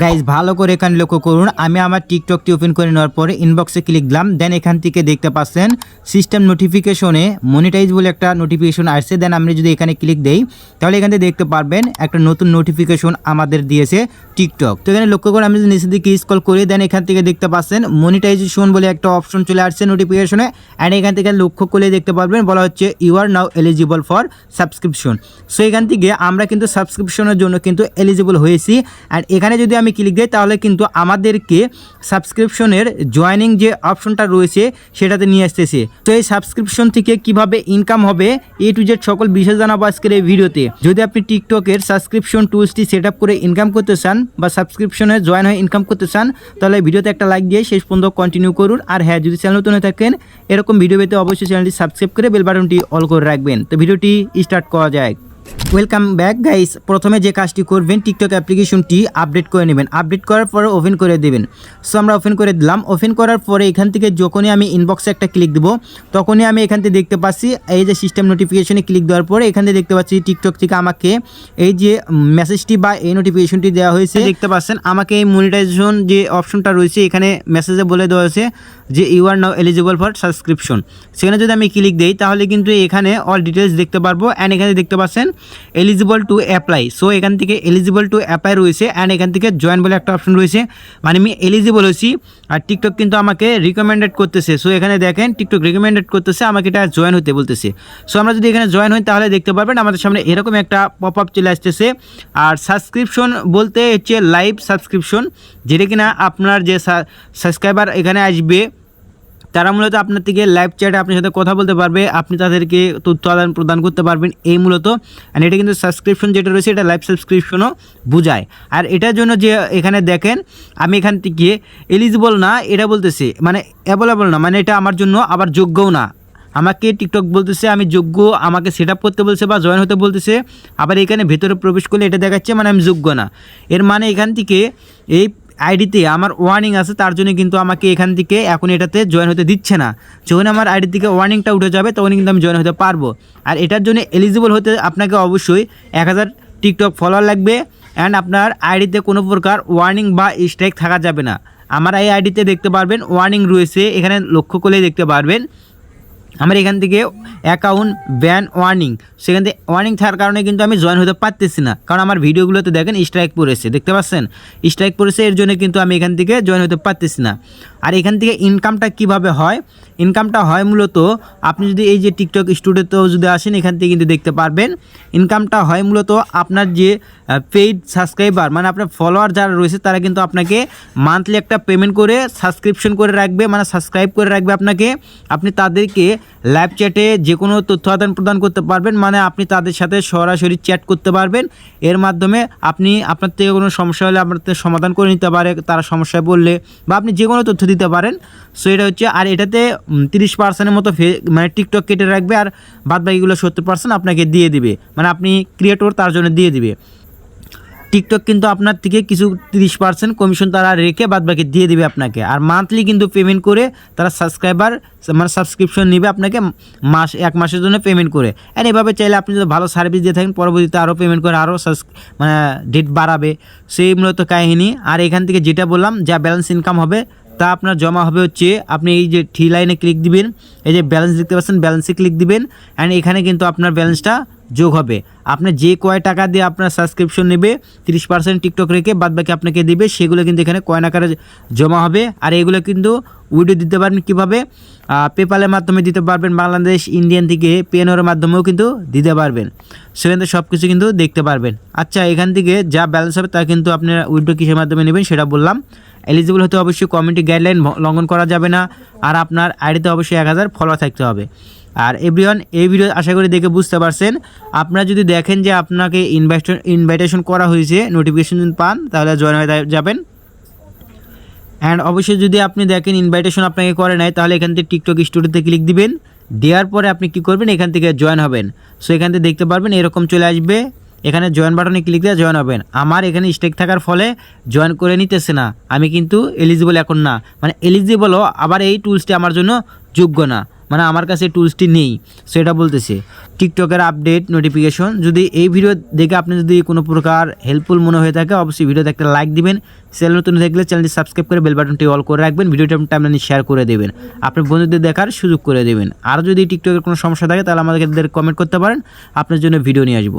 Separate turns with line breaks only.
Guys ভালো করে এখানে লক্ষ্য করুন। আমি আমার টিকটকটি ওপেন করে নেওয়ার পরে ইনবক্সে ক্লিক দিলাম। দেন এখান থেকে দেখতে পাচ্ছেন সিস্টেম নোটিফিকেশনে মনিটাইজ বলে একটা নোটিফিকেশন আসছে। দেন আমি যদি এখানে ক্লিক দেই, তাহলে এখান থেকে দেখতে পারবেন একটা নতুন নোটিফিকেশন আমাদের দিয়েছে টিকটক তো এখানে লক্ষ্য করে আমি যদি নিচের দিকে স্কল করি দেন এখান থেকে দেখতে পাচ্ছেন মনিটাইজেশন বলে একটা অপশন চলে আসছে নোটিফিকেশনে অ্যান্ড এখান থেকে লক্ষ্য করলে দেখতে পারবেন, বলা হচ্ছে you are now eligible for subscription so এখান থেকে আমরা কিন্তু সাবস্ক্রিপশনের জন্য কিন্তু এলিজিবল হয়েছি। অ্যান্ড এখানে যদি আমি ক্লিক দিই, তাহলে কিন্তু আমাদেরকে সাবস্ক্রিপশনের জয়েনিং যে অপশনটা রয়েছে, সেটাতে নিয়ে আসতেছে। তো এই সাবস্ক্রিপশন থেকে কীভাবে ইনকাম হবে এ টু জেড সকল বিষয় জানাব আজকের এই ভিডিওতে। যদি আপনি টিকটকের সাবস্ক্রিপশন টুলসটি সেট করে ইনকাম করতে চান বা সাবস্ক্রিপশনে জয়েন হয়ে ইনকাম করতে চান, তাহলে ভিডিওতে একটা লাইক দিয়ে শেষ পর্যন্ত কন্টিনিউ করুন। আর হ্যাঁ যদি চ্যানেল নতুন হয়ে থাকেন, এরকম ভিডিও পেতে অবশ্যই চ্যানেলটি সাবস্ক্রাইব করে বেল বাটনটি অল করে রাখবেন। তো ভিডিওটি স্টার্ট করা যায় ওয়েলকাম ব্যাক গাইস প্রথমে যে কাজটি করবেন টিকটক অ্যাপ্লিকেশনটি আপডেট করে নেবেন। আপডেট করার পরে ওপেন করে দেবেন। সো আমরা ওপেন করে দিলাম। ওপেন করার পরে এখান থেকে যখনই আমি ইনবক্সে একটা ক্লিক দেবো, তখনই আমি এখান থেকে দেখতে পাচ্ছি, এই যে সিস্টেম নোটিফিকেশনে ক্লিক দেওয়ার পরে এখান থেকে দেখতে পাচ্ছি টিকটক থেকে আমাকে এই যে মেসেজটি বা এই নোটিফিকেশনটি দেওয়া হয়েছে। দেখতে পাচ্ছেন, আমাকে এই মনিটাইজেশন যে অপশনটা রয়েছে, এখানে মেসেজে বলে দেওয়া হয়েছে। যে you are now eligible for subscription সেখানে যদি আমি ক্লিক দিই, তাহলে কিন্তু এখানে অল ডিটেলস দেখতে পারব অ্যান্ড এখানে দেখতে পাচ্ছেন এলিজিবল টু অ্যাপ্লাই সো এখান থেকে এলিজিবল টু অ্যাপ্লাই রয়েছে অ্যান্ড এখান থেকে জয়েন বলে একটা অপশন রয়েছে। মানে আমি এলিজিবল হয়েছি আর টিকটক কিন্তু আমাকে রিকমেন্ডেড করতেছে। সো এখানে দেখেন টিকটক রিকমেন্ডেড করতেছে, আমাকে এটা জয়েন হতে বলতেছে। সো আমরা যদি এখানে জয়েন হই, তাহলে দেখতে পারবেন আমাদের সামনে এরকম একটা পপ আপ চলে আসতেছে। আর সাবস্ক্রিপশন বলতে হচ্ছে লাইভ সাবস্ক্রিপশন যেটা কিনা আপনার যে সাবস্ক্রাইবার এখানে আসবে তারা মূলত আপনার থেকে লাইভ চ্যাটে আপনার সাথে কথা বলতে পারবে, আপনি তাদেরকে তথ্য আদান প্রদান করতে পারবেন, এই মূলত। আর এটা কিন্তু সাবস্ক্রিপশন যেটা রয়েছে, এটা লাইভ সাবস্ক্রিপশনও বোঝায়। আর এটার জন্য যে এখানে দেখেন, আমি এখান থেকে এলিজিবল না, এটা বলতেছি মানে অ্যাভেলেবল না মানে এটা আমার জন্য আবার যোগ্যও না। আমাকে টিকটক বলতেছে, আমি যোগ্য, আমাকে সেট করতে বলছে বা জয়েন হতে বলতেছে, আবার এখানে ভেতরে প্রবেশ করলে এটা দেখাচ্ছে মানে আমি যোগ্য না। এর মানে এখান থেকে এই আইডিতে আমার ওয়ার্নিং আছে, তার জন্য কিন্তু আমাকে এখান থেকে এখন এটাতে জয়েন হতে দিচ্ছে না। যখন আমার আইডি থেকে ওয়ার্নিংটা উঠে যাবে, তখন কিন্তু আমি জয়েন হতে পারব। আর এটার জন্য এলিজিবল হতে আপনাকে অবশ্যই এক হাজার টিকটক ফলোয়ার লাগবে অ্যান্ড আপনার আইডিতে কোনো প্রকার ওয়ার্নিং বা স্ট্রাইক থাকা যাবে না। আমার এই আইডিতে দেখতে পারবেন ওয়ার্নিং রয়েছে, এখানে লক্ষ্য করলে দেখতে পারবেন। আমার এখান থেকে অ্যাকাউন্ট ব্যান ওয়ার্নিং সেখান থেকে ওয়ার্নিং থাকার কারণে কিন্তু আমি জয়েন হতে পারতেছি না। কারণ আমার ভিডিওগুলোতে দেখেন স্ট্রাইক পড়েছে, দেখতে পাচ্ছেন? স্ট্রাইক পড়েছে, এর জন্য কিন্তু আমি এখান থেকে জয়েন হতে পারতেছি না। আর এখান থেকে ইনকামটা কীভাবে হয়? ইনকামটা হয় মূলত, আপনি যদি এই যে টিকটক স্টুডিওতেও যদি আসেন, এখান থেকে কিন্তু দেখতে পারবেন। ইনকামটা হয় মূলত আপনার যে পেইড সাবস্ক্রাইবার মানে আপনার ফলোয়ার যারা রয়েছে, তারা কিন্তু আপনাকে মান্থলি একটা পেমেন্ট করে সাবস্ক্রিপশন করে রাখবে মানে সাবস্ক্রাইব করে রাখবে আপনাকে। আপনি তাদেরকে লাইভ চ্যাটে যে কোনো তথ্য আদান প্রদান করতে পারবেন মানে আপনি তাদের সাথে সরাসরি চ্যাট করতে পারবেন। এর মাধ্যমে আপনি আপনার থেকে কোনো সমস্যা হলে আপনার সমাধান করে নিতে পারে, তারা সমস্যায় বললে বা আপনি যে কোনো তথ্য দিতে পারেন। সো এটা হচ্ছে, আর এটাতে তিরিশ পার্সেন্টের মতো মানে টিকটক কেটে রাখবে, আর বাদ বাকিগুলো সত্তর পার্সেন্ট আপনাকে দিয়ে দিবে। মানে আপনি ক্রিয়েটর তার জন্য দিয়ে দিবে। টিকটক কিন্তু আপনার থেকে কিছু তিরিশ পার্সেন্ট কমিশন তারা রেখে বাদ বাকি দিয়ে দিবে আপনাকে। আর মান্থলি কিন্তু পেমেন্ট করে তারা সাবস্ক্রাইবার মানে সাবস্ক্রিপশন নেবে আপনাকে মাস, এক মাসের জন্য পেমেন্ট করে। আর এভাবে চাইলে আপনি যদি ভালো সার্ভিস দিয়ে থাকেন, পরবর্তীতে আরও পেমেন্ট করে আরও মানে ডেট বাড়াবে। সেই মূলত কাহিনী। আর এখান থেকে যেটা বললাম, যা ব্যালেন্স ইনকাম হবে তা আপনার জমা হবে হচ্ছে, আপনি এই যে থ্রি লাইনে ক্লিক দিবেন, এই যে ব্যালেন্স দেখতে পাচ্ছেন ব্যালেন্সে ক্লিক দিবেন অ্যান্ড এখানে কিন্তু আপনার ব্যালেন্সটা যোগ হবে। আপনি যে কয় টাকা দিয়ে আপনার সাবস্ক্রিপশন নেবে, তিরিশ পার্সেন্ট টিকটক রেখে বাদ বাকি আপনাকে দেবে, সেগুলো কিন্তু এখানে কয়েন আকারে জমা হবে। আর এগুলো কিন্তু উইডো দিতে পারবেন কীভাবে? পেপালের মাধ্যমে দিতে পারবেন, বাংলাদেশ ইন্ডিয়ান থেকে পেনোর মাধ্যমেও কিন্তু দিতে পারবেন। সেখান থেকে সব কিছু কিন্তু দেখতে পারবেন। আচ্ছা এখান থেকে যা ব্যালেন্স হবে তা কিন্তু আপনারা উইডো কিসের মাধ্যমে নেবেন সেটা বললাম। এলিজিবল হতে অবশ্যই কমিউনিটি গাইডলাইন লঙ্ঘন করা যাবে না। আর আপনার আইডিতে অবশ্যই এক হাজার ফলোয়ার থাকতে হবে। আর এভরিওয়ান এই ভিডিও আশা করি দেখে বুঝতে পারছেন। আপনারা যদি দেখেন যে আপনাকে ইনভাইটেশন ইনভাইটেশন করা হয়েছে নোটিফিকেশন পান, তাহলে জয়েন হয়ে যাবেন। অ্যান্ড অবশ্যই যদি আপনি দেখেন ইনভাইটেশন আপনাকে করে নেয় তাহলে এখান থেকে টিকটক স্টুডিওতে ক্লিক দিবেন। দেওয়ার পরে আপনি কি করবেন? এখান থেকে জয়েন হবেন। সো এখান থেকে দেখতে পারবেন, এরকম চলে আসবে। এখানে জয়েন বাটনে ক্লিক দিয়ে জয়েন হবেন। আমার এখানে স্টেক থাকার ফলে জয়েন করে নিতেছে না। আমি কিন্তু এলিজিবল এখন না। মানে এলিজিবলও আবার এই টুলসটি আমার জন্য যোগ্য না। মানে আমার কাছে টুলসটি নেই। সেটা বলতেছে টিকটকের আপডেট নোটিফিকেশন যদি এই ভিডিও দেখে আপনি যদি কোনো প্রকার হেল্পফুল মনে হয়ে থাকে, অবশ্যই ভিডিওতে একটা লাইক দিবেন। চ্যানেল নতুন দেখলে চ্যানেলটি সাবস্ক্রাইব করে বেল বাটনটি অল করে রাখবেন। ভিডিওটা টাইমলাইনে শেয়ার করে দেবেন। আপনার বন্ধুদের দেখার সুযোগ করে দেবেন। আর যদি টিকটকের কোনো সমস্যা থাকে, তাহলে আমাদের কমেন্ট করতে পারেন। আপনার জন্য ভিডিও নিয়ে আসব।